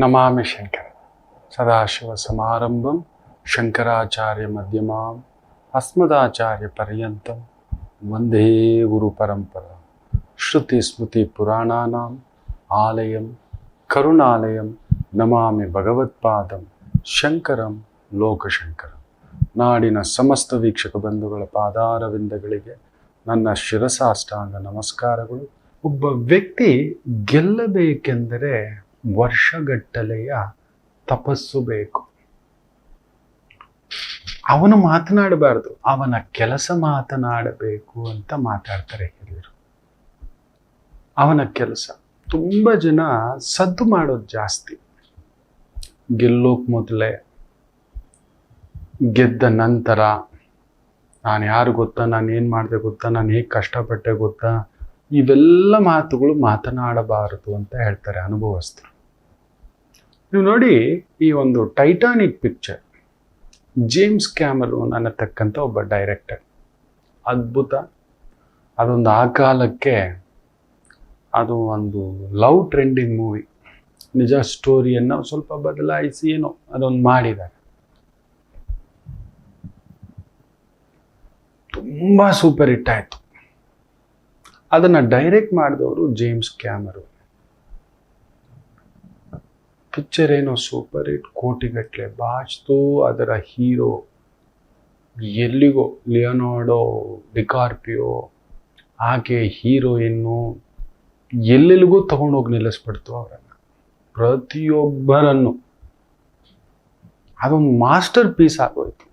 ನಮಾಮಿ ಶಂಕರ. ಸದಾಶಿವ ಸಮಾರಂಭಂ ಶಂಕರಾಚಾರ್ಯ ಮಧ್ಯಮಾಂ ಅಸ್ಮದಾಚಾರ್ಯ ಪರ್ಯಂತಂ ವಂದೇ ಗುರು ಪರಂಪರ. ಶ್ರುತಿ ಸ್ಮೃತಿ ಪುರಾಣಾನಾಂ ಆಲಯಂ ಕರುಣಾಲಯಂ ನಮಾಮಿ ಭಗವತ್ಪಾದಂ ಶಂಕರಂ ಲೋಕಶಂಕರಂ. ನಾಡಿನ ಸಮಸ್ತ ವೀಕ್ಷಕ ಬಂಧುಗಳ ಪಾದಾರವಿಂದಗಳಿಗೆ ನನ್ನ ಶಿರಸಾಷ್ಟಾಂಗ ನಮಸ್ಕಾರಗಳು. ಒಬ್ಬ ವ್ಯಕ್ತಿ ಗೆಲ್ಲಬೇಕೆಂದರೆ ವರ್ಷಗಟ್ಟಲೆಯ ತಪಸ್ಸು ಬೇಕು. ಅವನು ಮಾತನಾಡಬಾರ್ದು. ಅವನ ಕೆಲಸ ಮಾತನಾಡಬೇಕು ಅಂತ ಮಾತಾಡ್ತಾರೆ ಹಿರಿಯರು. ಅವನ ಕೆಲಸ. ತುಂಬ ಜನ ಸದ್ದು ಮಾಡೋದು ಜಾಸ್ತಿ. ಗೆಲ್ಲೋಕ್ ಮೊದಲೇ ಗೆದ್ದ ನಂತರ ನಾನು ಯಾರು ಗೊತ್ತಾ? ನಾನು ಏನು ಮಾಡಿದೆ ಗೊತ್ತಾ? ನಾನು ಹೇಗೆ ಕಷ್ಟಪಟ್ಟೆ ಗೊತ್ತಾ? ಇವೆಲ್ಲ ಮಾತುಗಳು ಮಾತನಾಡಬಾರದು ಅಂತ ಹೇಳ್ತಾರೆ ಅನುಭವಸ್ಥರು. ನೀವು ನೋಡಿ ಈ ಒಂದು ಟೈಟಾನಿಕ್ ಪಿಕ್ಚರ್ ಜೇಮ್ಸ್ ಕ್ಯಾಮರೂನ್ ಅನ್ನತಕ್ಕಂಥ ಒಬ್ಬ ಡೈರೆಕ್ಟರ್ ಅದ್ಭುತ. ಅದೊಂದು ಆ ಕಾಲಕ್ಕೆ ಅದು ಒಂದು ಲವ್ ಟ್ರೆಂಡಿಂಗ್ ಮೂವಿ ನಿಜ ಸ್ಟೋರಿಯನ್ನು ಸ್ವಲ್ಪ ಬದಲಾಯಿಸಿ ಏನೋ ಅದೊಂದು ಮಾಡಿದ್ದಾರೆ. ತುಂಬ ಸೂಪರ್ ಹಿಟ್ ಆಯಿತು. ಅದನ್ನು ಡೈರೆಕ್ಟ್ ಮಾಡಿದವರು ಜೇಮ್ಸ್ ಕ್ಯಾಮರು ಪಿಕ್ಚರ್ ಏನೋ ಸೂಪರ್ ಹಿಟ್ ಕೋಟಿಗಟ್ಟಲೆ ಬಾಚ್ತು, ಅದರ ಹೀರೋ ಎಲ್ಲಿಗೋ ಲಿಯೋನಾರ್ಡೋ ಡಿಕಾರ್ಪಿಯೋ ಆಕೆ ಹೀರೋಯಿನ್ನು ಎಲ್ಲೆಲ್ಲಿಗೂ ತಗೊಂಡೋಗಿ ನಿಲ್ಲಿಸ್ಬಿಡ್ತು ಅವರನ್ನು. ಪ್ರತಿಯೊಬ್ಬರನ್ನು. ಅದೊಂದು ಮಾಸ್ಟರ್ ಪೀಸ್ ಆಗೋಯ್ತು.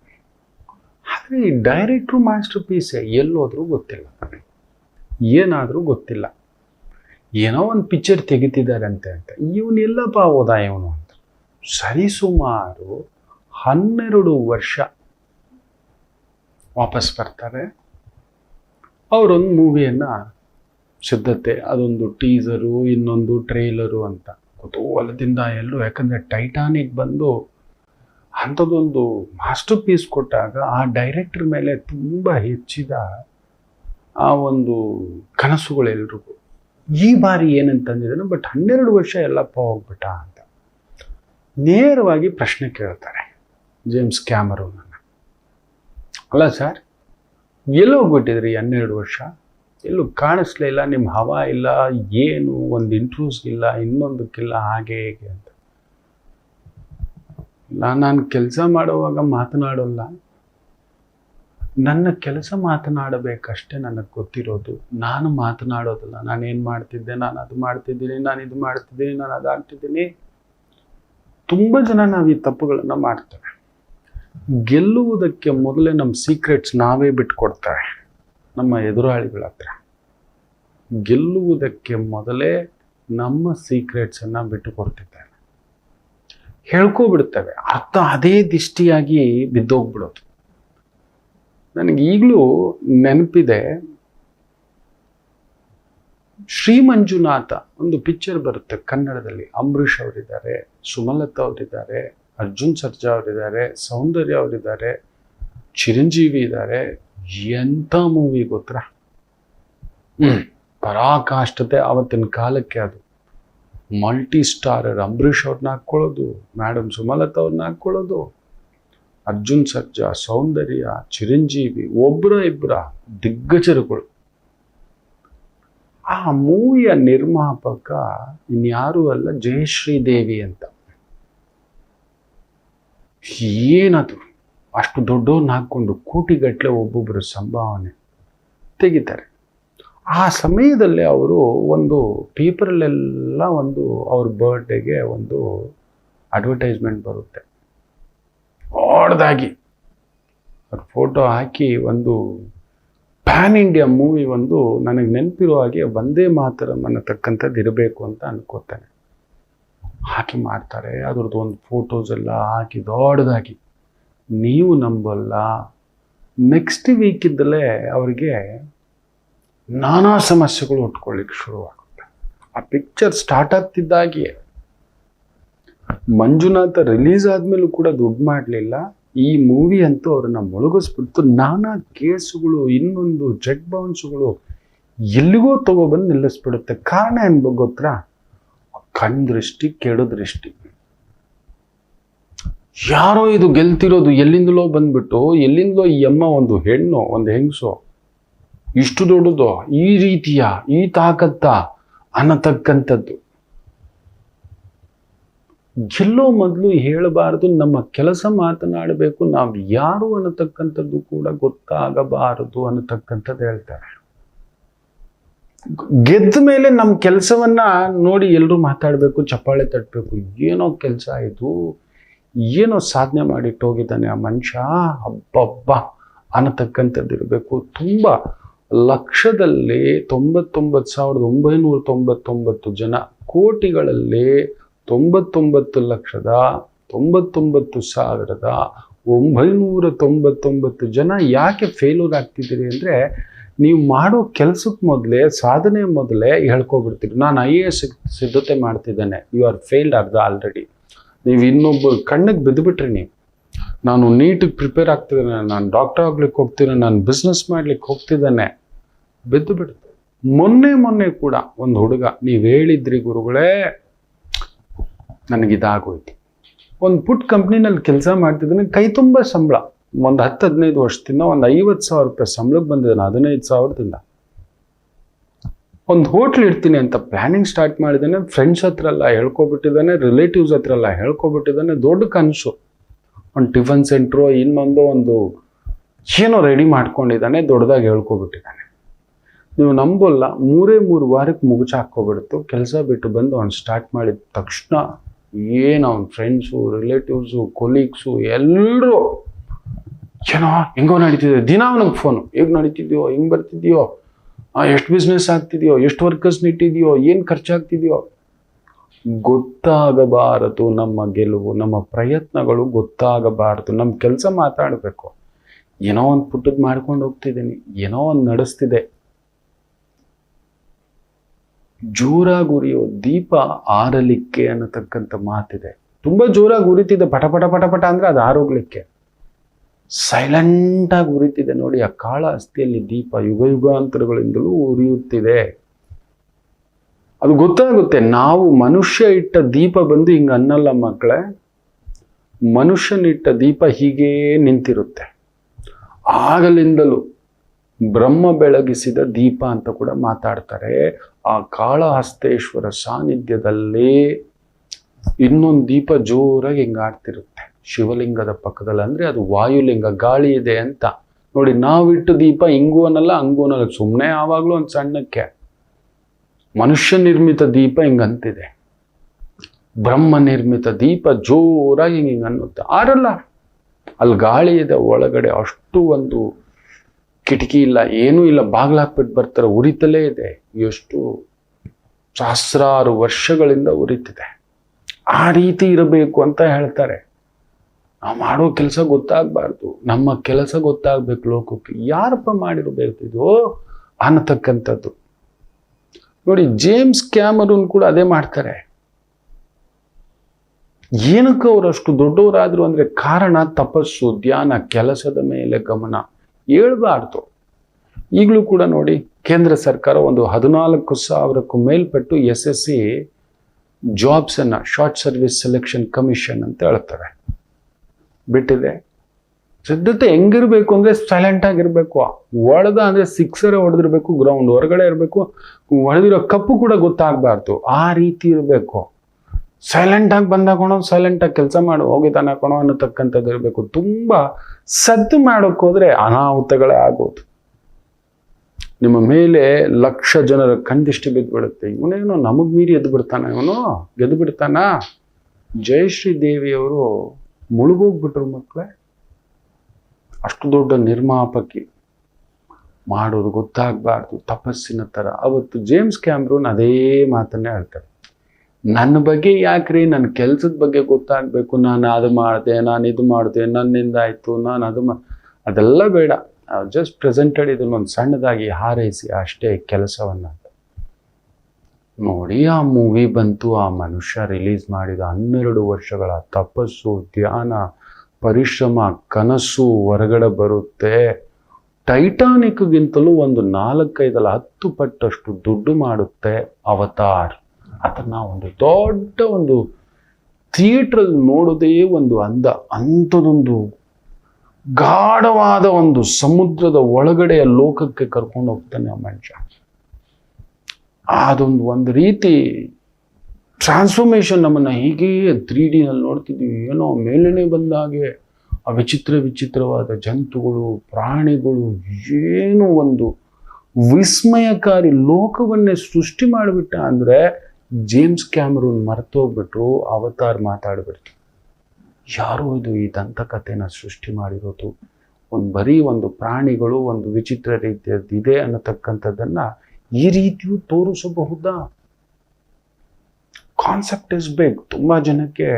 ಆದರೆ ಈ ಡೈರೆಕ್ಟ್ರು ಮಾಸ್ಟರ್ ಪೀಸೇ ಎಲ್ಲೋದ್ರೂ ಗೊತ್ತಿಲ್ಲ ಏನಾದರೂ ಗೊತ್ತಿಲ್ಲ. ಏನೋ ಒಂದು ಪಿಕ್ಚರ್ ತೆಗಿತಿದ್ದಾರಂತೆ ಅಂತ ಇವನೆಲ್ಲಪ್ಪ ಹೋದ ಇವನು ಅಂತ. ಸರಿಸುಮಾರು ಹನ್ನೆರಡು ವರ್ಷ ವಾಪಸ್ ಬರ್ತಾರೆ. ಅವರೊಂದು ಮೂವಿಯನ್ನು ಸಿದ್ಧತೆ, ಅದೊಂದು ಟೀಸರು ಇನ್ನೊಂದು ಟ್ರೈಲರು ಅಂತ ಕುತೂಹಲದಿಂದ ಎಲ್ಲರೂ ಯಾಕಂದರೆ ಟೈಟಾನಿಕ್ ಬಂದು ಅಂಥದ್ದೊಂದು ಮಾಸ್ಟರ್ ಪೀಸ್ ಕೊಟ್ಟಾಗ ಆ ಡೈರೆಕ್ಟರ್ ಮೇಲೆ ತುಂಬ ಹೆಚ್ಚಿದ ಆ ಒಂದು ಕನಸುಗಳೆಲ್ರಿಗೂ. ಈ ಬಾರಿ ಏನಂತಂದಿದ್ದಾನೆ ಬಟ್ ಹನ್ನೆರಡು ವರ್ಷ ಎಲ್ಲಪ್ಪ ಹೋಗ್ಬಿಟ್ಟ ಅಂತ. ನೇರವಾಗಿ ಪ್ರಶ್ನೆ ಕೇಳ್ತಾರೆ ಜೇಮ್ಸ್ ಕ್ಯಾಮರೂನನ್ನು. ಅಲ್ಲ ಸರ್, ಎಲ್ಲೋ ಹೋಗ್ಬಿಟ್ಟಿದ್ರಿ ಹನ್ನೆರಡು ವರ್ಷ? ಎಲ್ಲೂ ಕಾಣಿಸ್ಲೇ ಇಲ್ಲ ನಿಮ್ಮ ಹವಾ ಇಲ್ಲ, ಏನು, ಒಂದು ಇಂಟ್ರೂಸ್ ಇಲ್ಲ, ಇನ್ನೊಂದಕ್ಕಿಲ್ಲ, ಹಾಗೆ, ಹೇಗೆ ಅಂತ. ನಾನು ಕೆಲಸ ಮಾಡುವಾಗ ಮಾತನಾಡೋಲ್ಲ. ನನ್ನ ಕೆಲಸ ಮಾತನಾಡಬೇಕಷ್ಟೇ ನನಗೆ ಗೊತ್ತಿರೋದು. ನಾನು ಮಾತನಾಡೋದಿಲ್ಲ. ನಾನು ಏನು ಮಾಡ್ತಿದ್ದೆ? ನಾನು ಅದು ಮಾಡ್ತಿದ್ದೀನಿ, ನಾನು ಇದು ಮಾಡ್ತಿದ್ದೀನಿ, ನಾನು ಅದು ಆಗ್ತಿದ್ದೀನಿ ತುಂಬ ಜನ ನಾವು ಈ ತಪ್ಪುಗಳನ್ನು ಮಾಡ್ತೇವೆ ಗೆಲ್ಲುವುದಕ್ಕೆ ಮೊದಲೇ ನಮ್ಮ ಸೀಕ್ರೆಟ್ಸ್ ನಾವೇ ಬಿಟ್ಕೊಡ್ತೇವೆ ನಮ್ಮ ಎದುರಾಳಿಗಳ ಹತ್ರ. ಗೆಲ್ಲುವುದಕ್ಕೆ ಮೊದಲೇ ನಮ್ಮ ಸೀಕ್ರೆಟ್ಸನ್ನು ಬಿಟ್ಟು ಕೊಡ್ತಿದ್ದೇವೆ ಹೇಳ್ಕೊಬಿಡ್ತೇವೆ ಅರ್ಥ ಅದೇ ದಿಷ್ಟಿಯಾಗಿ ಬಿದ್ದೋಗ್ಬಿಡೋದು. ನನಗೆ ಈಗಲೂ ನೆನಪಿದೆ ಶ್ರೀ ಮಂಜುನಾಥ ಒಂದು ಪಿಕ್ಚರ್ ಬರುತ್ತೆ ಕನ್ನಡದಲ್ಲಿ. ಅಂಬರೀಷ್ ಅವರಿದ್ದಾರೆ ಸುಮಲತಾ ಅವರಿದ್ದಾರೆ ಅರ್ಜುನ್ ಸರ್ಜಾ ಅವರಿದ್ದಾರೆ ಸೌಂದರ್ಯ ಅವರಿದ್ದಾರೆ ಚಿರಂಜೀವಿ ಇದ್ದಾರೆ. ಎಂಥ ಮೂವಿ ಗೊತ್ತಾ? ಹ್ಮ್. ಪರಾಕಾಷ್ಠತೆ ಆವತ್ತಿನ ಕಾಲಕ್ಕೆ ಅದು. ಮಲ್ಟಿ ಸ್ಟಾರರ್ ಅಂಬರೀಷ್ ಅವ್ರನ್ನ ಹಾಕ್ಕೊಳ್ಳೋದು ಮೇಡಮ್ ಸುಮಲತಾ ಅವ್ರನ್ನ ಹಾಕ್ಕೊಳ್ಳೋದು. ಅರ್ಜುನ್ ಸರ್ಜಾ, ಸೌಂದರ್ಯ, ಚಿರಂಜೀವಿ ಒಬ್ಬರ ಇಬ್ಬರ ದಿಗ್ಗಜರುಗಳು. ಆ ಮೂವಿಯ ನಿರ್ಮಾಪಕ ಇನ್ಯಾರೂ ಅಲ್ಲ ಜಯಶ್ರೀ ದೇವಿ ಅಂತ. ಏನದು ಅಷ್ಟು ದೊಡ್ಡವ್ರನ್ನ ಹಾಕ್ಕೊಂಡು ಕೋಟಿಗಟ್ಟಲೆ ಒಬ್ಬೊಬ್ಬರು ಸಂಭಾವನೆ ತೆಗಿತಾರೆ. ಆ ಸಮಯದಲ್ಲಿ ಅವರು ಒಂದು ಪೇಪರಲ್ಲೆಲ್ಲ ಒಂದು ಅವ್ರ ಬರ್ಡೇಗೆ ಒಂದು ಅಡ್ವರ್ಟೈಸ್ಮೆಂಟ್ ಬರುತ್ತೆ. ದೊಡ್ಡದಾಗಿ. ಅವ್ರ ಫೋಟೋ ಹಾಕಿ ಒಂದು ಪ್ಯಾನ್ ಇಂಡಿಯಾ ಮೂವಿ ಒಂದು ನನಗೆ ನೆನಪಿರೋ ಹಾಗೆ ಒಂದೇ ಮಾತರಂ ಅನ್ನತಕ್ಕಂಥದ್ದು ಇರಬೇಕು ಅಂತ ಅನ್ಕೋತಾನೆ. ಹಾಕಿ ಮಾಡ್ತಾರೆ, ಅದ್ರದ್ದು ಒಂದು ಫೋಟೋಸ್ ಎಲ್ಲ ಹಾಕಿ ದೊಡ್ಡದಾಗಿ. ನೀವು ನಂಬಲ್ಲ. ನೆಕ್ಸ್ಟ್ ವೀಕಿದ್ದಲೇ ಅವರಿಗೆ ನಾನಾ ಸಮಸ್ಯೆಗಳು ಉಟ್ಕೊಳ್ಳಿಕ್ಕೆ ಶುರುವಾಗುತ್ತೆ. ಆ ಪಿಕ್ಚರ್ ಸ್ಟಾರ್ಟ್ ಆಗ್ತಿದ್ದಾಗಿಯೇ ಮಂಜುನಾಥ ರಿಲೀಸ್ ಆದ್ಮೇಲೂ ಕೂಡ ದುಡ್ಡು ಮಾಡಲಿಲ್ಲ. ಈ ಮೂವಿ ಅಂತೂ ಅವ್ರನ್ನ ಮುಳುಗಿಸ್ಬಿಡ್ತು. ನಾನಾ ಕೇಸುಗಳು, ಇನ್ನೊಂದು ಜೆಟ್ ಬೌನ್ಸ್ಗಳು ಎಲ್ಲಿಗೋ ತಗೊಬಂದು ನಿಲ್ಲಿಸ್ಬಿಡುತ್ತೆ. ಕಾರಣ ಏನು ಗೊತ್ತಾ? ಕಣ್ ದೃಷ್ಟಿ, ಕೆಡ ದೃಷ್ಟಿ. ಯಾರೋ ಇದು ಗೆಲ್ತಿರೋದು ಎಲ್ಲಿಂದಲೋ ಬಂದ್ಬಿಟ್ಟು, ಎಲ್ಲಿಂದಲೋ ಈ ಅಮ್ಮ ಒಂದು ಹೆಣ್ಣು, ಒಂದು ಹೆಂಗಸು, ಇಷ್ಟು ದೊಡ್ಡದು, ಈ ರೀತಿಯ, ಈ ತಾಕತ್ತ ಅನ್ನತಕ್ಕಂಥದ್ದು. ಎಲ್ಲೋ ಮೊದಲು ಹೇಳಬಾರದು, ನಮ್ಮ ಕೆಲಸ ಮಾತನಾಡಬೇಕು, ನಾವು ಯಾರು ಅನ್ನತಕ್ಕಂಥದ್ದು ಕೂಡ ಗೊತ್ತಾಗಬಾರದು ಅನ್ನತಕ್ಕಂಥದ್ದು ಹೇಳ್ತಾರೆ. ಗೆದ್ದ ಮೇಲೆ ನಮ್ಮ ಕೆಲಸವನ್ನ ನೋಡಿ ಎಲ್ಲರೂ ಮಾತಾಡಬೇಕು, ಚಪ್ಪಾಳೆ ತಟ್ಟಬೇಕು ಏನೋ ಕೆಲಸ ಇದು ಏನೋ ಸಾಧನೆ ಮಾಡಿಟ್ಟೋಗಿದ್ದಾನೆ ಆ ಮನುಷ್ಯ ಹಬ್ಬಬ್ಬ ಅನ್ನತಕ್ಕಂಥದ್ದು ಇರಬೇಕು. ತುಂಬ ಲಕ್ಷದಲ್ಲಿ ತೊಂಬತ್ತೊಂಬತ್ತು ಸಾವಿರದ ಒಂಬೈನೂರ ತೊಂಬತ್ತೊಂಬತ್ತು ಜನ ಕೋಟಿಗಳಲ್ಲಿ ತೊಂಬತ್ತೊಂಬತ್ತು ಲಕ್ಷದ ತೊಂಬತ್ತೊಂಬತ್ತು ಸಾವಿರದ ಒಂಬೈನೂರ ತೊಂಬತ್ತೊಂಬತ್ತು ಜನ ಯಾಕೆ ಫೇಲೂರ್ ಆಗ್ತಿದ್ದೀರಿ ಅಂದರೆ ನೀವು ಮಾಡೋ ಕೆಲಸಕ್ಕೆ ಮೊದಲೇ, ಸಾಧನೆ ಮೊದಲೇ ಹೇಳ್ಕೊಬಿಡ್ತೀರಿ. ನಾನು ಐ ಎ ಎಸ್ ಸಿದ್ಧತೆ ಮಾಡ್ತಿದ್ದೇನೆ. ಯು ಆರ್ ಫೇಲ್ಡ್ ಅರ್ಧ ಆಲ್ರೆಡಿ ನೀವು ಇನ್ನೊಬ್ಬ ಕಣ್ಣಿಗೆ ಬಿದ್ದುಬಿಟ್ರಿ ನೀವು. ನಾನು ನೀಟಿಗೆ ಪ್ರಿಪೇರ್ ಆಗ್ತಿದ್ದೇನೆ. ನಾನು ಡಾಕ್ಟರ್ ಆಗ್ಲಿಕ್ಕೆ ಹೋಗ್ತೀನಿ ನಾನು ಬಿಸ್ನೆಸ್ ಮಾಡ್ಲಿಕ್ಕೆ ಹೋಗ್ತಿದ್ದೇನೆ. ಬಿದ್ದು ಬಿಡುತ್ತೆ ಮೊನ್ನೆ ಮೊನ್ನೆ ಕೂಡ ಒಂದು ಹುಡುಗ, ನೀವು ಹೇಳಿದ್ರಿ ಗುರುಗಳೇ ನನಗಿದಾಗೋಯ್ತು. ಒಂದು ಪುಟ್ ಕಂಪ್ನಿನಲ್ಲಿ ಕೆಲಸ ಮಾಡ್ತಿದ್ದಾನೆ, ಕೈ ತುಂಬ ಸಂಬಳ. ಒಂದು ಹತ್ತು ಹದಿನೈದು ವರ್ಷದಿಂದ ಒಂದು ಐವತ್ತು ಸಾವಿರ ರೂಪಾಯಿ ಸಂಬಳಕ್ಕೆ ಬಂದಿದ್ದಾನೆ, ಹದಿನೈದು ಸಾವಿರದಿಂದ. ಒಂದು ಹೋಟ್ಲ್ ಇಡ್ತೀನಿ ಅಂತ ಪ್ಲಾನಿಂಗ್ ಸ್ಟಾರ್ಟ್ ಮಾಡಿದ್ದಾನೆ ಫ್ರೆಂಡ್ಸ್ ಹತ್ರ ಎಲ್ಲ ಹೇಳ್ಕೊಬಿಟ್ಟಿದ್ದಾನೆ ರಿಲೇಟಿವ್ಸ್ ಹತ್ರ ಎಲ್ಲ ಹೇಳ್ಕೊಬಿಟ್ಟಿದ್ದಾನೆ, ದೊಡ್ಡ ಕನಸು. ಒಂದು ಟಿಫನ್ ಸೆಂಟ್ರು ಇನ್ನೊಂದು ಒಂದು ಏನೋ ರೆಡಿ ಮಾಡ್ಕೊಂಡಿದ್ದಾನೆ, ದೊಡ್ಡದಾಗಿ ಹೇಳ್ಕೊಬಿಟ್ಟಿದ್ದಾನೆ. ನೀವು ನಂಬಲ್ಲ, ಮೂರೇ ಮೂರು ವಾರಕ್ಕೆ ಮುಗುಚ ಹಾಕ್ಕೊಬಿಡ್ತು ಕೆಲಸ ಬಿಟ್ಟು ಬಂದು ಅವ್ನು ಸ್ಟಾರ್ಟ್ ಮಾಡಿದ ತಕ್ಷಣ ಏನು ಅವ್ನ ಫ್ರೆಂಡ್ಸು ರಿಲೇಟಿವ್ಸು ಕೊಲೀಗ್ಸು ಎಲ್ಲರೂ ಏನೋ, ಹೆಂಗೋ ನಡೀತಿದೆ. ದಿನ ಅವನಿಗೆ ಫೋನು ಹೇಗೆ ನಡೀತಿದ್ಯೋ, ಹೆಂಗೆ ಬರ್ತಿದ್ಯೋ ಎಷ್ಟು ಬಿಸ್ನೆಸ್ ಆಗ್ತಿದೆಯೋ, ಎಷ್ಟು ವರ್ಕರ್ಸ್ ಇಟ್ಟಿದೆಯೋ ಏನು ಖರ್ಚಾಗ್ತಿದೆಯೋ. ಗೊತ್ತಾಗಬಾರದು ನಮ್ಮ ಗೆಲುವು, ನಮ್ಮ ಪ್ರಯತ್ನಗಳು ಗೊತ್ತಾಗಬಾರದು. ನಮ್ಮ ಕೆಲಸ ಮಾತಾಡಬೇಕು. ಏನೋ ಒಂದು ಪುಟ್ಟದ್ದು ಮಾಡ್ಕೊಂಡು ಹೋಗ್ತಿದ್ದೀನಿ, ಏನೋ ಒಂದು ನಡೆಸ್ತಿದೆ. ಜೋರಾಗಿ ಉರಿಯೋ ದೀಪ ಆರಲಿಕ್ಕೆ ಅನ್ನತಕ್ಕಂಥ ಮಾತಿದೆ. ತುಂಬಾ ಜೋರಾಗಿ ಉರಿತಿದೆ, ಪಟ ಪಟ ಪಟ ಪಟ ಅಂದ್ರೆ ಅದು ಆರೋಗ್ಲಿಕ್ಕೆ ಸೈಲೆಂಟಾಗಿ ಉರಿತಿದೆ ನೋಡಿ, ಆ ಕಾಳ ಅಸ್ಥಿಯಲ್ಲಿ ದೀಪ ಯುಗ ಯುಗಾಂತರಗಳಿಂದಲೂ ಉರಿಯುತ್ತಿದೆ. ಅದು ಗೊತ್ತಾಗುತ್ತೆ, ನಾವು ಮನುಷ್ಯ ಇಟ್ಟ ದೀಪ ಬಂದು ಹಿಂಗೆ ಅನ್ನಲ್ಲ ಮಕ್ಕಳೇ ಮನುಷ್ಯನಿಟ್ಟ ದೀಪ ಹೀಗೇ ನಿಂತಿರುತ್ತೆ. ಆಗಲಿಂದಲೂ ಬ್ರಹ್ಮ ಬೆಳಗಿಸಿದ ದೀಪ ಅಂತ ಕೂಡ ಮಾತಾಡ್ತಾರೆ. ಆ ಕಾಳಹಸ್ತೇಶ್ವರ ಸಾನ್ನಿಧ್ಯದಲ್ಲಿ ಇನ್ನೊಂದು ದೀಪ ಜೋರಾಗಿ ಹಿಂಗೆ ಆಡ್ತಿರುತ್ತೆ. ಶಿವಲಿಂಗದ ಪಕ್ಕದಲ್ಲಿ ಅಂದ್ರೆ ಅದು ವಾಯುಲಿಂಗ, ಗಾಳಿ ಇದೆ ಅಂತ. ನೋಡಿ, ನಾವಿಟ್ಟು ದೀಪ ಹಿಂಗೂ ಅನ್ನಲ್ಲ ಹಂಗೂ ಅನ್ನಲ್ಲ. ಸುಮ್ಮನೆ ಯಾವಾಗಲೂ ಒಂದು ಸಣ್ಣಕ್ಕೆ. ಮನುಷ್ಯ ನಿರ್ಮಿತ ದೀಪ ಹಿಂಗಂತಿದೆ ಬ್ರಹ್ಮ ನಿರ್ಮಿತ ದೀಪ ಜೋರಾಗಿ ಹಿಂಗೆ ಅನ್ನುತ್ತೆ. ಆರಲ್ಲ? ಅಲ್ಲಿ ಗಾಳಿ ಇದೆ, ಒಳಗಡೆ ಅಷ್ಟು ಒಂದು ಕಿಟಕಿ ಇಲ್ಲ, ಏನೂ ಇಲ್ಲ ಬಾಗ್ಲಾಕ್ಬಿಟ್ಟು ಬರ್ತಾರೆ, ಉರಿತಲೇ ಇದೆ. ಎಷ್ಟು ಸಹಸ್ರಾರು ವರ್ಷಗಳಿಂದ ಉರಿತಿದೆ. ಆ ರೀತಿ ಇರಬೇಕು ಅಂತ ಹೇಳ್ತಾರೆ. ನಾವು ಮಾಡೋ ಕೆಲಸ ಗೊತ್ತಾಗಬಾರ್ದು. ನಮ್ಮ ಕೆಲಸ ಗೊತ್ತಾಗ್ಬೇಕು ಲೋಕಕ್ಕೆ. ಯಾರಪ್ಪ ಮಾಡಿರಬೇಕು ಇದು? ಅನ್ನತಕ್ಕಂಥದ್ದು. ನೋಡಿ, ಜೇಮ್ಸ್ ಕ್ಯಾಮರೂನ್ ಕೂಡ ಅದೇ ಮಾಡ್ತಾರೆ. ಏನಕ್ಕೆ ಅವರು ಅಷ್ಟು ದೊಡ್ಡವರಾದ್ರು ಅಂದ್ರೆ ಕಾರಣ ತಪಸ್ಸು, ಧ್ಯಾನ, ಕೆಲಸದ ಮೇಲೆ ಗಮನ. ಹೇಳ್ಬಾರ್ದು. ಈಗಲೂ ಕೂಡ ನೋಡಿ, ಕೇಂದ್ರ ಸರ್ಕಾರ ಒಂದು ಹದಿನಾಲ್ಕು ಸಾವಿರಕ್ಕೂ ಮೇಲ್ಪಟ್ಟು ಎಸ್ ಎಸ್ ಸಿ ಜಾಬ್ಸನ್ನು, ಶಾರ್ಟ್ ಸರ್ವಿಸ್ ಸೆಲೆಕ್ಷನ್ ಕಮಿಷನ್ ಅಂತ ಹೇಳ್ತಾರೆ ಬಿಟ್ಟಿದೆ. ಸಿದ್ಧತೆ ಹೆಂಗಿರಬೇಕು ಅಂದ್ರೆ ಸೈಲೆಂಟ್ ಆಗಿರ್ಬೇಕು. ಒಳದ ಅಂದ್ರೆ ಸಿಕ್ಸರ್ ಹೊಡೆದಿರ್ಬೇಕು ಗ್ರೌಂಡ್ ಹೊರಗಡೆ ಇರಬೇಕು ಹೊಡೆದಿರೋ ಕಪ್ಪು ಕೂಡ ಗೊತ್ತಾಗಬಾರ್ದು. ಆ ರೀತಿ ಇರಬೇಕು. ಸೈಲೆಂಟ್ ಆಗಿ ಬಂದಾಕೋಣ ಸೈಲೆಂಟ್ ಆಗಿ ಕೆಲಸ ಮಾಡು ಹೋಗಿದ್ದಾನೆ ಕಣೋ ಅನ್ನತಕ್ಕಂಥದ್ದು ಇರಬೇಕು. ತುಂಬ ಸದ್ದು ಮಾಡೋಕ್ಕೋದ್ರೆ ಅನಾಹುತಗಳೇ ಆಗೋದು. ನಿಮ್ಮ ಮೇಲೆ ಲಕ್ಷ ಜನರ ಕಂದಿಷ್ಟು ಬಿದ್ದು ಬಿಡುತ್ತೆ ಇವನೇನೋ ನಮಗ್ ಮೀರಿ ಎದ್ದು ಬಿಡ್ತಾನ ಇವನು? ಗೆದ್ದು ಬಿಡ್ತಾನ? ಜಯಶ್ರೀ ದೇವಿಯವರು ಮುಳುಗೋಗ್ಬಿಟ್ರು ಮಕ್ಕಳೇ ಅಷ್ಟು ದೊಡ್ಡ ನಿರ್ಮಾಪಕಿ ಮಾಡೋದು ಗೊತ್ತಾಗಬಾರ್ದು. ತಪಸ್ಸಿನ ಥರ. ಅವತ್ತು ಜೇಮ್ಸ್ ಕ್ಯಾಮ್ರೂನ್ ಅದೇ ಮಾತನ್ನೇ ಹೇಳ್ತಾರೆ. ನನ್ನ ಬಗ್ಗೆ ಯಾಕ್ರಿ? ನನ್ನ ಕೆಲಸದ ಬಗ್ಗೆ ಗೊತ್ತಾಗಬೇಕು. ನಾನು ಅದು ಮಾಡಿದೆ, ನಾನು ಇದು ಮಾಡಿದೆ, ನನ್ನಿಂದ ಆಯ್ತು, ನಾನು ಅದು ಮಾ, ಅದೆಲ್ಲ ಬೇಡ. ಜಸ್ಟ್ ಪ್ರೆಸೆಂಟೆಡ್ ಇದನ್ನೊಂದು ಸಣ್ಣದಾಗಿ ಹಾರೈಸಿ ಅಷ್ಟೇ ಕೆಲಸವನ್ನು. ನೋಡಿ, ಆ ಮೂವಿ ಬಂತು, ಆ ಮನುಷ್ಯ ರಿಲೀಸ್ ಮಾಡಿದ ಹನ್ನೆರಡು ವರ್ಷಗಳ ತಪಸ್ಸು, ಧ್ಯಾನ, ಪರಿಶ್ರಮ, ಕನಸು ಹೊರಗಡೆ ಬರುತ್ತೆ. ಟೈಟಾನಿಕ್ಗಿಂತಲೂ ಒಂದು ನಾಲ್ಕೈದಲ್ಲ ಹತ್ತು ಪಟ್ಟಷ್ಟು ದುಡ್ಡು ಮಾಡುತ್ತೆ. ಅವತಾರ್ ಅದನ್ನ ಒಂದು ದೊಡ್ಡ ಒಂದು ಥಿಯೇಟ್ರಲ್ಲಿ ನೋಡೋದೇ ಒಂದು ಅಂದ, ಅಂಥದೊಂದು ಗಾಢವಾದ ಒಂದು ಸಮುದ್ರದ ಒಳಗಡೆಯ ಲೋಕಕ್ಕೆ ಕರ್ಕೊಂಡು ಹೋಗ್ತಾನೆ ಆ ಮನುಷ್ಯ. ಅದೊಂದು ಒಂದು ರೀತಿ ಟ್ರಾನ್ಸ್ಫಾರ್ಮೇಷನ್ ನಮ್ಮನ್ನು ಹೀಗೆ ತ್ರೀ ಡಿನಲ್ಲಿ ನೋಡ್ತಿದ್ವಿ. ಏನೋ ಮೇಲನೆ ಬಂದಾಗೆ ಆ ವಿಚಿತ್ರ ವಿಚಿತ್ರವಾದ ಜಂತುಗಳು, ಪ್ರಾಣಿಗಳು, ಏನು ಒಂದು ವಿಸ್ಮಯಕಾರಿ ಲೋಕವನ್ನೇ ಸೃಷ್ಟಿ ಮಾಡಿಬಿಟ್ಟ ಅಂದ್ರೆ ಜೇಮ್ಸ್ ಕ್ಯಾಮ್ರೂನ್ ಮರ್ತೋಗ್ಬಿಟ್ರು, ಅವತಾರ್ ಮಾತಾಡ್ಬಿಡ್ತು. ಯಾರೋ ಇದು ಈ ದಂತಕಥೆನ ಸೃಷ್ಟಿ ಮಾಡಿರೋದು? ಒಂದು ಬರೀ ಒಂದು ಪ್ರಾಣಿಗಳು, ಒಂದು ವಿಚಿತ್ರ ರೀತಿಯದ್ದು ಇದೆ ಅನ್ನತಕ್ಕಂಥದ್ದನ್ನ ಈ ರೀತಿಯೂ ತೋರಿಸಬಹುದಾ? ಕಾನ್ಸೆಪ್ಟ್ ಇಸ್ ಬೇಗ ತುಂಬ ಜನಕ್ಕೆ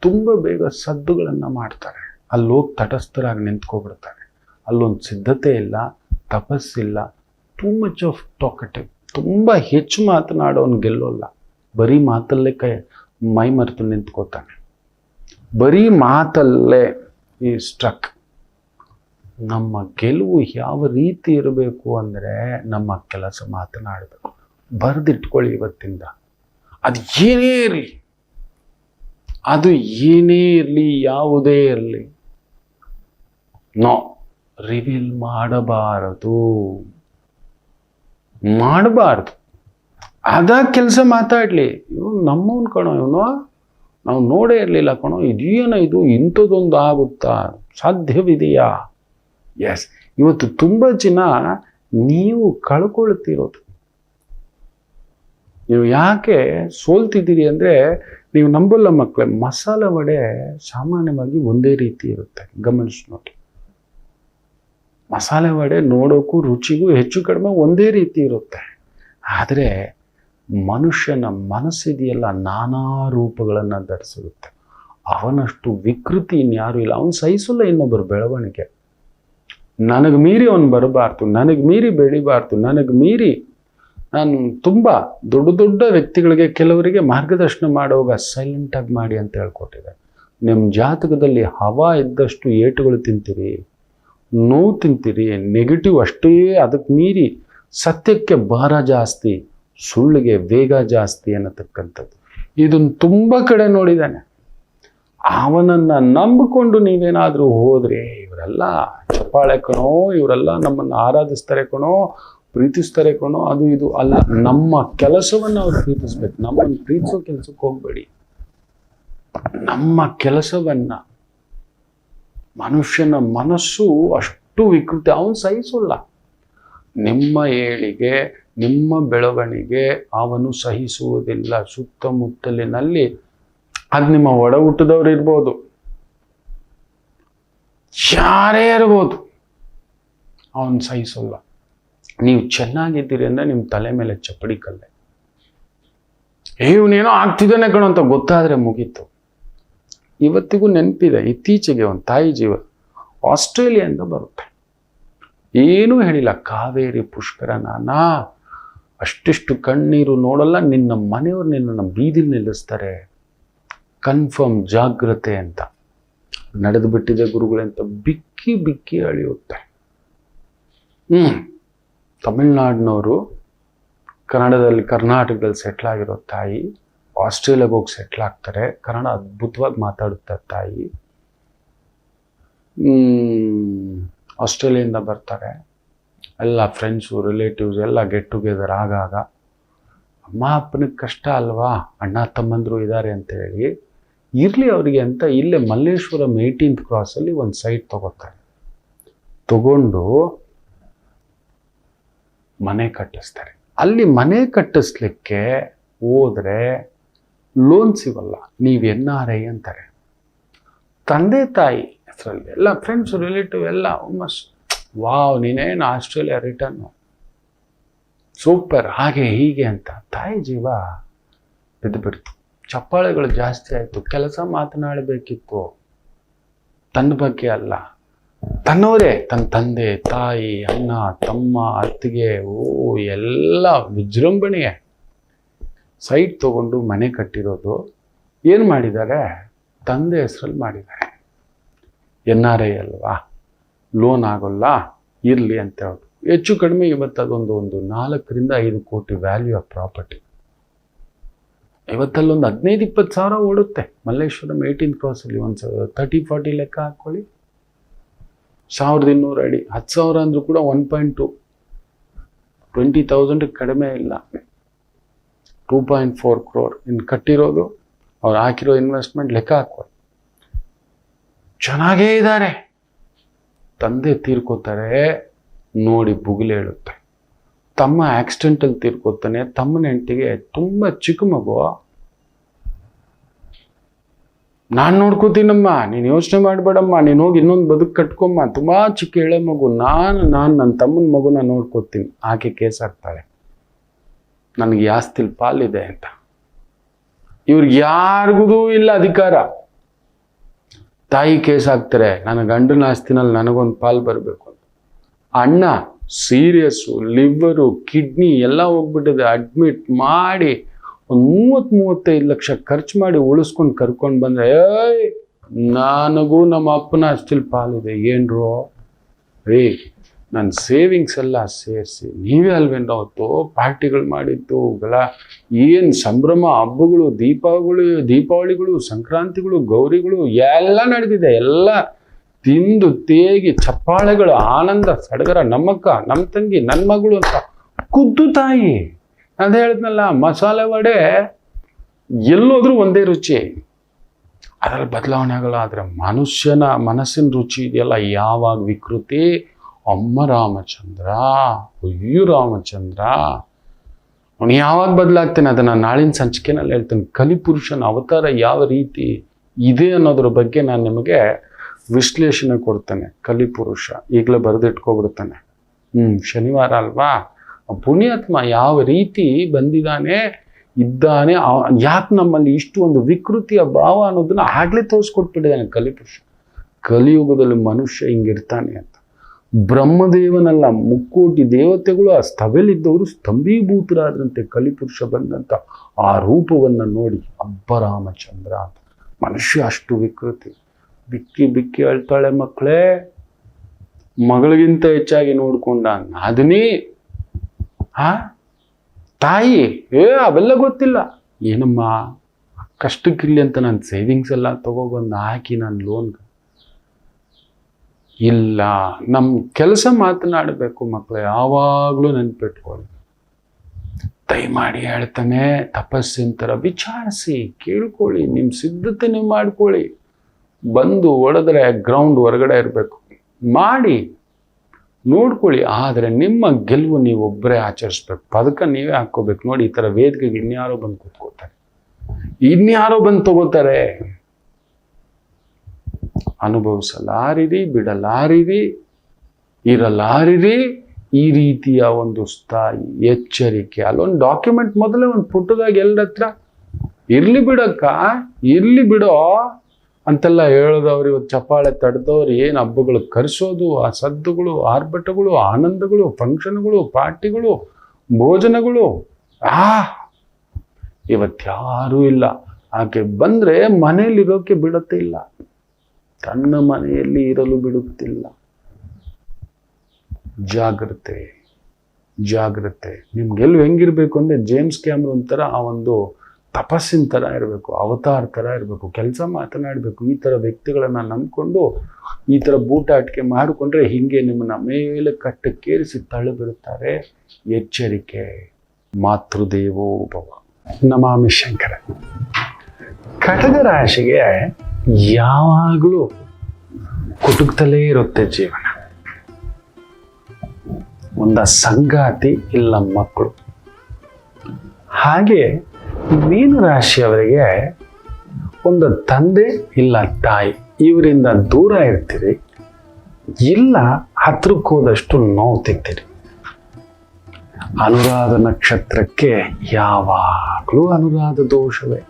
ತುಂಬ ಬೇಗ ಸದ್ದುಗಳನ್ನು ಮಾಡ್ತಾರೆ. ಅಲ್ಲಿ ಹೋಗಿ ತಟಸ್ಥರಾಗಿ ನಿಂತ್ಕೊಬಿಡ್ತಾರೆ. ಅಲ್ಲೊಂದು ಸಿದ್ಧತೆ ಇಲ್ಲ, ತಪಸ್ಸಿಲ್ಲ ಟೂ ಮಚ್ ಆಫ್ ಟಾಕಟಿವ್ ತುಂಬ ಹೆಚ್ಚು ಮಾತನಾಡೋನು ಗೆಲ್ಲೋಲ್ಲ. ಬರೀ ಮಾತಲ್ಲೇ ಕೈ, ಮೈ ಮರೆತು ನಿಂತ್ಕೋತಾನೆ. ಬರೀ ಮಾತಲ್ಲೇ ಈ ಸ್ಟ್ರಕ್. ನಮ್ಮ ಗೆಲುವು ಯಾವ ರೀತಿ ಇರಬೇಕು ಅಂದರೆ ನಮ್ಮ ಕೆಲಸ ಮಾತನಾಡಬೇಕು. ಬರೆದಿಟ್ಕೊಳ್ಳಿ ಇವತ್ತಿಂದ. ಅದು ಏನೇ ಇರಲಿ. ಅದು ಏನೇ ಇರಲಿ, ಯಾವುದೇ ಇರಲಿ. ನೋ ರಿವೀಲ್ ಮಾಡಬಾರದು. ಮಾಡಬಾರ್ದು. ಅದ ಕೆಲಸ ಮಾತಾಡ್ಲಿ. ಇವನು ನಮ್ಮವನ್ ಕಣೋ ಇವನು. ನಾವು ನೋಡೇ ಇರಲಿಲ್ಲ ಕಣೋ. ಇದೇನ ಇದು? ಇಂಥದ್ದೊಂದು ಆಗುತ್ತಾ? ಸಾಧ್ಯವಿದೆಯಾ? ಎಸ್ ಇವತ್ತು ತುಂಬ ಜನ ನೀವು ಕಳ್ಕೊಳ್ತಿರೋದು. ನೀವು ಯಾಕೆ ಸೋಲ್ತಿದ್ದೀರಿ ಅಂದರೆ ನೀವು ನಂಬಲ್ಲ ಮಕ್ಕಳೇ ಮಸಾಲೆ ವಡೆ ಸಾಮಾನ್ಯವಾಗಿ ಒಂದೇ ರೀತಿ ಇರುತ್ತೆ. ಗಮನಿಸಿ ನೋಡಿ. ಮಸಾಲೆ ವಡೆ ನೋಡೋಕ್ಕೂ ರುಚಿಗೂ ಹೆಚ್ಚು ಕಡಿಮೆ ಒಂದೇ ರೀತಿ ಇರುತ್ತೆ. ಆದರೆ ಮನುಷ್ಯನ ಮನಸ್ಸಿದೆಯಲ್ಲ ನಾನಾ ರೂಪಗಳನ್ನು ಧರಿಸಿರುತ್ತೆ. ಅವನಷ್ಟು ವಿಕೃತಿ ಇನ್ಯಾರೂ ಇಲ್ಲ. ಅವನು ಸಹಿಸಲ್ಲ ಇನ್ನೊಬ್ಬರು ಬೆಳವಣಿಗೆ. ನನಗೆ ಮೀರಿ ಅವನು ಬರಬಾರ್ದು, ನನಗೆ ಮೀರಿ ಬೆಳಿಬಾರ್ದು, ನನಗೆ ಮೀರಿ ನಾನು ತುಂಬ ದೊಡ್ಡ ದೊಡ್ಡ ವ್ಯಕ್ತಿಗಳಿಗೆ ಕೆಲವರಿಗೆ ಮಾರ್ಗದರ್ಶನ ಮಾಡುವಾಗ ಸೈಲೆಂಟಾಗಿ ಮಾಡಿ ಅಂತ ಹೇಳ್ಕೊಟ್ಟಿದೆ ನಿಮ್ಮ ಜಾತಕದಲ್ಲಿ ಹವಾ ಇದ್ದಷ್ಟು ಏಟುಗಳು ತಿಂತೀರಿ, ನೋವು ತಿಂತೀರಿ ನೆಗೆಟಿವ್ ಅಷ್ಟೇ ಅದಕ್ಕೆ ಮೀರಿ ಸತ್ಯಕ್ಕೆ ಭಾರ ಜಾಸ್ತಿ ಸುಳ್ಳಿಗೆ ವೇಗ ಜಾಸ್ತಿ ಅನ್ನತಕ್ಕಂಥದ್ದು. ಇದನ್ನು ತುಂಬ ಕಡೆ ನೋಡಿದ್ದಾನೆ ಅವನನ್ನು ನಂಬಿಕೊಂಡು ನೀವೇನಾದರೂ ಹೋದ್ರೆ ಇವರೆಲ್ಲ ಚಪ್ಪಾಳೆ ಕಣೋ, ಇವರೆಲ್ಲ ನಮ್ಮನ್ನು ಆರಾಧಿಸ್ತಾರೆ ಕಣೋ, ಪ್ರೀತಿಸ್ತಾರೆ ಕಣೋ, ಅದು ಇದು ಅಲ್ಲ. ನಮ್ಮ ಕೆಲಸವನ್ನು ಅವ್ರು ಪ್ರೀತಿಸ್ಬೇಕು. ನಮ್ಮನ್ನು ಪ್ರೀತಿಸೋ ಕೆಲಸಕ್ಕೆ ಹೋಗಬೇಡಿ. ನಮ್ಮ ಕೆಲಸವನ್ನ ಮನುಷ್ಯನ ಮನಸ್ಸು ಅಷ್ಟು ವಿಕೃತಿ, ಅವನು ಸಹಿಸೋಲ್ಲ. ನಿಮ್ಮ ಏಳಿಗೆ ನಿಮ್ಮ ಬೆಳವಣಿಗೆ ಅವನು ಸಹಿಸುವುದಿಲ್ಲ. ಸುತ್ತಮುತ್ತಲಿನಲ್ಲಿ ಅದು ನಿಮ್ಮ ಒಡ ಹುಟ್ಟಿದವ್ರು ಇರ್ಬೋದು. ಯಾರೇ ಇರ್ಬೋದು. ಅವನು ಸಹಿಸೋಲ್ಲ. ನೀವು ಚೆನ್ನಾಗಿದ್ದೀರಿ ಅಂದರೆ ನಿಮ್ಮ ತಲೆ ಮೇಲೆ ಚಪ್ಪಡಿ ಕಲ್ಲೆ. ಇವನೇನೋ ಆಗ್ತಿದ್ದಾನೆ ಕಣೋ ಅಂತ ಗೊತ್ತಾದ್ರೆ ಮುಗೀತು. ಇವತ್ತಿಗೂ ನೆನಪಿದೆ, ಇತ್ತೀಚೆಗೆ ಒಂದು ತಾಯಿ ಜೀವ ಆಸ್ಟ್ರೇಲಿಯಾದಿಂದ ಬರುತ್ತೆ. ಏನೂ ಹೇಳಿಲ್ಲ, ಕಾವೇರಿ ಪುಷ್ಕರ ನಾನಾ ಅಷ್ಟಿಷ್ಟು ಕಣ್ಣೀರು ನೋಡಲ್ಲ, ನಿನ್ನ ಮನೆಯವರು ನಿನ್ನನ್ನು ಬೀದಿಲಿ ನಿಲ್ಲಿಸ್ತಾರೆ. ಕನ್ಫರ್ಮ್ ಜಾಗ್ರತೆ ಅಂತ. ನಡೆದು ಬಿಟ್ಟಿದೆ ಗುರುಗಳೇ ಅಂತ ಬಿಕ್ಕಿ ಬಿಕ್ಕಿ ಅಳಿಯುತ್ತೆ ಹ್ಞೂ ತಮಿಳ್ನಾಡಿನವರು ಕನ್ನಡದಲ್ಲಿ, ಕರ್ನಾಟಕದಲ್ಲಿ ಸೆಟ್ಲ್ ಆಗಿರೋ ತಾಯಿ, ಆಸ್ಟ್ರೇಲಿಯಾಗೆ ಹೋಗಿ ಸೆಟ್ಲ್ ಆಗ್ತಾರೆ. ಕನ್ನಡ ಅದ್ಭುತವಾಗಿ ಮಾತಾಡುತ್ತೆ ತಾಯಿ. ಆಸ್ಟ್ರೇಲಿಯಿಂದ ಬರ್ತಾರೆ. ಎಲ್ಲ ಫ್ರೆಂಡ್ಸು ರಿಲೇಟಿವ್ಸ್ ಎಲ್ಲ ಗೆಟ್ ಟುಗೆದರ್ ಆಗಾಗ, ಅಮ್ಮ, ಅಪ್ಪನಿಗೆ ಕಷ್ಟ ಅಲ್ವಾ? ಅಣ್ಣ, ತಮ್ಮಂದರು ಇದ್ದಾರೆ ಅಂತ ಹೇಳಿ ಇರಲಿ ಅವರಿಗೆ ಅಂತ ಇಲ್ಲೇ ಮಲ್ಲೇಶ್ವರಂ ಏಯ್ಟೀನ್ತ್ ಕ್ರಾಸಲ್ಲಿ ಒಂದು ಸೈಟ್ ತಗೋತಾರೆ. ತಗೊಂಡು ಮನೆ ಕಟ್ಟಿಸ್ತಾರೆ. ಅಲ್ಲಿ ಮನೆ ಕಟ್ಟಿಸ್ಲಿಕ್ಕೆ ಹೋದರೆ ಲೋನ್ ಸಿಗಲ್ಲ. ನೀವು ಎನ್ ಆರ್ ಐ ಅಂತಾರೆ. ತಂದೆ ತಾಯಿ ಹೆಸರಲ್ಲಿ ಎಲ್ಲ ಫ್ರೆಂಡ್ಸ್ ರಿಲೇಟಿವ್ ಎಲ್ಲ ಮಸ್ಟ್ ವಾವ್, ನೀನೇನು ಆಸ್ಟ್ರೇಲಿಯಾ ರಿಟರ್ನು? ಸೂಪರ್, ಹಾಗೆ ಹೀಗೆ ಅಂತ. ತಾಯಿ ಜೀವ ಬಿದ್ದುಬಿಡ್ತು. ಚಪ್ಪಾಳೆಗಳು ಜಾಸ್ತಿ ಆಯಿತು. ಕೆಲಸ ಮಾತನಾಡಬೇಕಿತ್ತು. ತನ್ನ ಬಗ್ಗೆ ಅಲ್ಲ. ತನ್ನವರೇ, ತನ್ನ ತಂದೆ, ತಾಯಿ, ಅಣ್ಣ, ತಮ್ಮ, ಅತ್ತಿಗೆ, ಓ, ಎಲ್ಲ ವಿಜೃಂಭಣೆಯೇ ಸೈಟ್ ತಗೊಂಡು ಮನೆ ಕಟ್ಟಿರೋದು. ಏನು ಮಾಡಿದ್ದಾರೆ? ತಂದೆ ಹೆಸರಲ್ಲಿ ಮಾಡಿದ್ದಾರೆ. ಎನ್ ಆರ್ ಐ ಅಲ್ವಾ? ಲೋನ್ ಆಗೋಲ್ಲ, ಇರಲಿ ಅಂತ ಹೇಳೋದು. ಹೆಚ್ಚು ಕಡಿಮೆ ಇವತ್ತು ಅದೊಂದು ಒಂದು ನಾಲ್ಕರಿಂದ ಐದು ಕೋಟಿ ವ್ಯಾಲ್ಯೂ ಆಫ್ ಪ್ರಾಪರ್ಟಿ ಇವತ್ತಲ್ಲೊಂದು ಹದಿನೈದು, ಇಪ್ಪತ್ತು ಸಾವಿರ ಓಡುತ್ತೆ. ಮಲ್ಲೇಶ್ವರಂ ಏಯ್ಟೀನ್ ಕ್ರಾಸಲ್ಲಿ ಒಂದು ತರ್ಟಿ ಫಾರ್ಟಿ ಲೆಕ್ಕ ಹಾಕ್ಕೊಳ್ಳಿ ಸಾವಿರದ ಇನ್ನೂರು ಅಡಿ, ಹತ್ತು ಸಾವಿರ ಅಂದರೂ ಕೂಡ one point two twenty thousand ಕಡಿಮೆ ಇಲ್ಲ. ಟೂ ಪಾಯಿಂಟ್ ಫೋರ್ ಕ್ರೋರ್ ಇನ್ನು ಕಟ್ಟಿರೋದು, ಅವ್ರು ಹಾಕಿರೋ ಇನ್ವೆಸ್ಟ್ಮೆಂಟ್ ಲೆಕ್ಕ ಹಾಕ್ಕೊಳ್ಳಿ ಚೆನ್ನಾಗೇ ಇದ್ದಾರೆ ತಂದೆ ತೀರ್ಕೋತಾರೆ ನೋಡಿ ಬುಗಿಲು ಹೇಳುತ್ತೆ. ತಮ್ಮ ಆಕ್ಸಿಡೆಂಟಲ್ಲಿ ತೀರ್ಕೋತಾನೆ, ತಮ್ಮನ ಹೆಂಡತಿಗೆ ತುಂಬ ಚಿಕ್ಕ ಮಗು. ನಾನು ನೋಡ್ಕೋತೀನಮ್ಮ, ನೀನು ಯೋಚನೆ ಮಾಡಬೇಡಮ್ಮ, ನೀನು ಹೋಗಿ ಇನ್ನೊಂದು ಬದುಕು ಕಟ್ಕೊಮ್ಮ ತುಂಬ ಚಿಕ್ಕ ಎಳೆ ಮಗು. ನಾನು ನಾನು ನನ್ನ ತಮ್ಮನ ಮಗುನ ನೋಡ್ಕೋತೀನಿ. ಆಕೆ ಕೇಸ್ ಹಾಕ್ತಾಳೆ ನನಗೆ ಆಸ್ತಿಲ್ ಪಾಲಿದೆ ಅಂತ. ಇವ್ರಿಗೆ ಯಾರಿಗೂ ಇಲ್ಲ ಅಧಿಕಾರ. ತಾಯಿ ಕೇಸ್ ಹಾಕ್ತಾರೆ, ನನ್ನ ಗಂಡನ ಆಸ್ತಿನಲ್ಲಿ ನನಗೊಂದು ಪಾಲು ಬರಬೇಕು ಅಂತ. ಅಣ್ಣ ಸೀರಿಯಸ್ಸು, ಲಿವರು, ಕಿಡ್ನಿ ಎಲ್ಲ ಹೋಗ್ಬಿಟ್ಟಿದೆ, ಅಡ್ಮಿಟ್ ಮಾಡಿ ಒಂದು ಮೂವತ್ತು ಮೂವತ್ತೈದು ಲಕ್ಷ ಖರ್ಚು ಮಾಡಿ ಉಳಿಸ್ಕೊಂಡು ಕರ್ಕೊಂಡು ಬಂದರೆ, ಏಯ್, ನನಗೂ ನಮ್ಮ ಅಪ್ಪನ ಅಷ್ಟಿಲ್ ಪಾಲಿದೆ. ಏನ್ರೋ? ಏ ನನ್ನ ಸೇವಿಂಗ್ಸ್ ಎಲ್ಲ ಸೇರಿಸಿ, ನೀವೇ ಅಲ್ವೇನೋ ಅವತ್ತು ಪಾರ್ಟಿಗಳು ಮಾಡಿದ್ದು ಗಲ ಏನು ಸಂಭ್ರಮ, ಹಬ್ಬಗಳು, ದೀಪಾವಳಿ, ದೀಪಾವಳಿಗಳು, ಸಂಕ್ರಾಂತಿಗಳು, ಗೌರಿಗಳು, ಎಲ್ಲ ನಡೆದಿದೆ. ಎಲ್ಲ ತಿಂದು ತೇಗಿ ಚಪ್ಪಾಳೆಗಳು, ಆನಂದ, ಸಡಗರ, ನಮ್ಮಕ್ಕ, ನಮ್ಮ ತಂಗಿ ನನ್ನ ಮಗಳು ಅಂತ ಕುದ್ದು ತಾಯಿ. ಅಂತ ಹೇಳಿದ್ನಲ್ಲ, ಮಸಾಲೆ ವಡೆ ಎಲ್ಲೋದ್ರೂ ಒಂದೇ ರುಚಿ. ಅದರಲ್ಲಿ ಬದಲಾವಣೆ ಆಗಲ್ಲ ಆದರೆ ಮನುಷ್ಯನ ಮನಸ್ಸಿನ ರುಚಿ ಇದೆಯಲ್ಲ, ಯಾವಾಗ ವಿಕೃತಿ ಅಮ್ಮ ರಾಮಚಂದ್ರ, ಅಯ್ಯೋ ರಾಮಚಂದ್ರ. ಅವನು ಯಾವಾಗ ಬದಲಾಗ್ತಾನೆ ಅದನ್ನು ನಾಳಿನ ಸಂಚಿಕೆನಲ್ಲಿ ಹೇಳ್ತೇನೆ. ಕಲಿಪುರುಷನ ಅವತಾರ ಯಾವ ರೀತಿ ಇದೆ ಅನ್ನೋದ್ರ ಬಗ್ಗೆ ನಾನು ನಿಮಗೆ ವಿಶ್ಲೇಷಣೆ ಕೊಡ್ತೇನೆ. ಕಲಿಪುರುಷ ಈಗಲೇ ಬರೆದಿಟ್ಕೊಬಿಡ್ತಾನೆ. ಹ್ಞೂ ಶನಿವಾರ ಅಲ್ವಾ? ಪುಣ್ಯಾತ್ಮ ಯಾವ ರೀತಿ ಬಂದಿದ್ದಾನೆ, ಇದ್ದಾನೆ ಯಾಕೆ ನಮ್ಮಲ್ಲಿ ಇಷ್ಟು ಒಂದು ವಿಕೃತಿಯ ಭಾವ ಅನ್ನೋದನ್ನ ಆಗ್ಲೇ ತೋರಿಸ್ಕೊಟ್ಬಿಟ್ಟಿದ್ದಾನೆ ಕಲಿಪುರುಷ. ಕಲಿಯುಗದಲ್ಲಿ ಮನುಷ್ಯ ಹಿಂಗಿರ್ತಾನೆ ಅಂತ. ಬ್ರಹ್ಮದೇವನಲ್ಲ, ಮುಕ್ಕೋಟಿ ದೇವತೆಗಳು ಆ ಸ್ಥಬೆಲಿದ್ದವರು ಸ್ತಂಭೀಭೂತರಾದಂತೆ ಕಲಿಪುರುಷ ಬಂದಂತ ಆ ರೂಪವನ್ನು ನೋಡಿ ಅಬ್ಬರಾಮಚಂದ್ರ ಅಂತ. ಮನುಷ್ಯ ಅಷ್ಟು ವಿಕೃತಿ. ಬಿಕ್ಕಿ ಬಿಕ್ಕಿ ಅಳ್ತಾಳೆ ಮಕ್ಕಳೇ. ಮಗಳಿಗಿಂತ ಹೆಚ್ಚಾಗಿ ನೋಡ್ಕೊಂಡ ನಾದಿನಿ. ಹಾ ತಾಯಿ? ಏ, ಅವೆಲ್ಲ ಗೊತ್ತಿಲ್ಲ. ಏನಮ್ಮ? ಕಷ್ಟಕ್ಕಿಲ್ಲಿ ಅಂತ ನಾನು ಸೇವಿಂಗ್ಸ್ ಎಲ್ಲ ತಗೊಬಂದು ಹಾಕಿ ನಾನು ಲೋನ್ ಇಲ್ಲ. ನಮ್ಮ ಕೆಲಸ ಮಾತನಾಡಬೇಕು ಮಕ್ಕಳು ಯಾವಾಗಲೂ ನೆನ್ಪಿಟ್ಕೊಳ್ಳಿ. ದಯಮಾಡಿ ಹೇಳ್ತಾನೆ, ತಪಸ್ಸಿನ ಥರ ವಿಚಾರಿಸಿ, ಕೇಳ್ಕೊಳ್ಳಿ ನಿಮ್ಮ ಸಿದ್ಧತೆ ನೀವು ಮಾಡ್ಕೊಳ್ಳಿ. ಬಂದು ಒಡೆದ್ರೆ ಗ್ರೌಂಡ್ ಹೊರಗಡೆ ಇರಬೇಕು. ಮಾಡಿ, ನೋಡ್ಕೊಳ್ಳಿ, ಆದರೆ ನಿಮ್ಮ ಗೆಲುವು ನೀವು ಒಬ್ಬರೇ ಆಚರಿಸ್ಬೇಕು. ಪದಕ ನೀವೇ ಹಾಕ್ಕೋಬೇಕು. ನೋಡಿ, ಈ ಥರ ವೇದಿಕೆಗೆ ಇನ್ಯಾರೋ ಬಂದು ಕೂತ್ಕೋತಾರೆ. ಇನ್ಯಾರೋ ಬಂದು ತಗೋತಾರೆ. ಅನುಭವಿಸಲಾರಿರಿ, ಬಿಡಲಾರಿರಿ, ಇರಲಾರಿರಿ. ಈ ರೀತಿಯ ಒಂದು ಸ್ಥಾಯಿ ಎಚ್ಚರಿಕೆ. ಅಲ್ಲೊಂದು ಡಾಕ್ಯುಮೆಂಟ್ ಮೊದಲೇ ಒಂದು ಪುಟ್ಟದಾಗ ಎಲ್ಲರ ಹತ್ರ, ಇರ್ಲಿ ಬಿಡಕ್ಕ, ಇರ್ಲಿ ಬಿಡೋ. ಅಂತೆಲ್ಲ ಹೇಳೋದವ್ರು ಇವತ್ತು ಚಪ್ಪಾಳೆ ತಡೆದವ್ರು ಏನು ಹಬ್ಬಗಳು ಕರೆಸೋದು, ಆ ಸದ್ದುಗಳು, ಆರ್ಭಟಗಳು, ಆನಂದಗಳು ಫಂಕ್ಷನ್ಗಳು ಪಾರ್ಟಿಗಳು, ಭೋಜನಗಳು. ಆ ಇವತ್ಯಾರೂ ಇಲ್ಲ. ಆಕೆ ಬಂದರೆ ಮನೇಲಿರೋಕೆ ಬಿಡತ್ತೆ ಇಲ್ಲ. ತನ್ನ ಮನೆಯಲ್ಲಿ ಇರಲು ಬಿಡುತ್ತಿಲ್ಲ. ಜಾಗ್ರತೆ ಜಾಗ್ರತೆ. ನಿಮ್ಗೆಲ್ಲೂ ಹೆಂಗಿರ್ಬೇಕು ಅಂದರೆ ಜೇಮ್ಸ್ ಕ್ಯಾಮ್ರನ್ ಥರ ಆ ಒಂದು ತಪಸ್ಸಿನ ಥರ ಇರಬೇಕು, ಅವತಾರ ಥರ ಇರಬೇಕು, ಕೆಲಸ ಮಾತನಾಡಬೇಕು, ಈ ಥರ ವ್ಯಕ್ತಿಗಳನ್ನು ನಂಬಿಕೊಂಡು, ಈ ಥರ ಬೂಟಾಟಿಕೆ ಮಾಡಿಕೊಂಡ್ರೆ ಹಿಂಗೆ ನಿಮ್ಮನ್ನ ಮೇಲೆ ಕಟ್ಟಕ್ಕೇರಿಸಿ ತಳ್ಳಿಬಿಡುತ್ತಾರೆ. ಎಚ್ಚರಿಕೆ, ಮಾತೃದೇವೋ ಭವ. ನಮಾಮಿ ಶಂಕರ. ಕಟಕ ರಾಶಿಗೆ ಯಾವಾಗಲೂ ಕುಟುಕ್ತಲೇ ಇರುತ್ತೆ ಜೀವನ. ಒಂದ ಸಂಗಾತಿ ಇಲ್ಲ ಮಕ್ಕಳು. ಹಾಗೆ ಮೀನು ರಾಶಿಯವರಿಗೆ ಒಂದು ತಂದೆ ಇಲ್ಲ ತಾಯಿ, ಇವರಿಂದ ದೂರ ಇರ್ತೀರಿ, ಇಲ್ಲ ಹತ್ರಕ್ಕೆ ಹೋದಷ್ಟು ನೋವು ತಿಂತೀರಿ. ಅನುರಾಧ ನಕ್ಷತ್ರಕ್ಕೆ ಯಾವಾಗಲೂ ಅನುರಾಧ ದೋಷವೇ.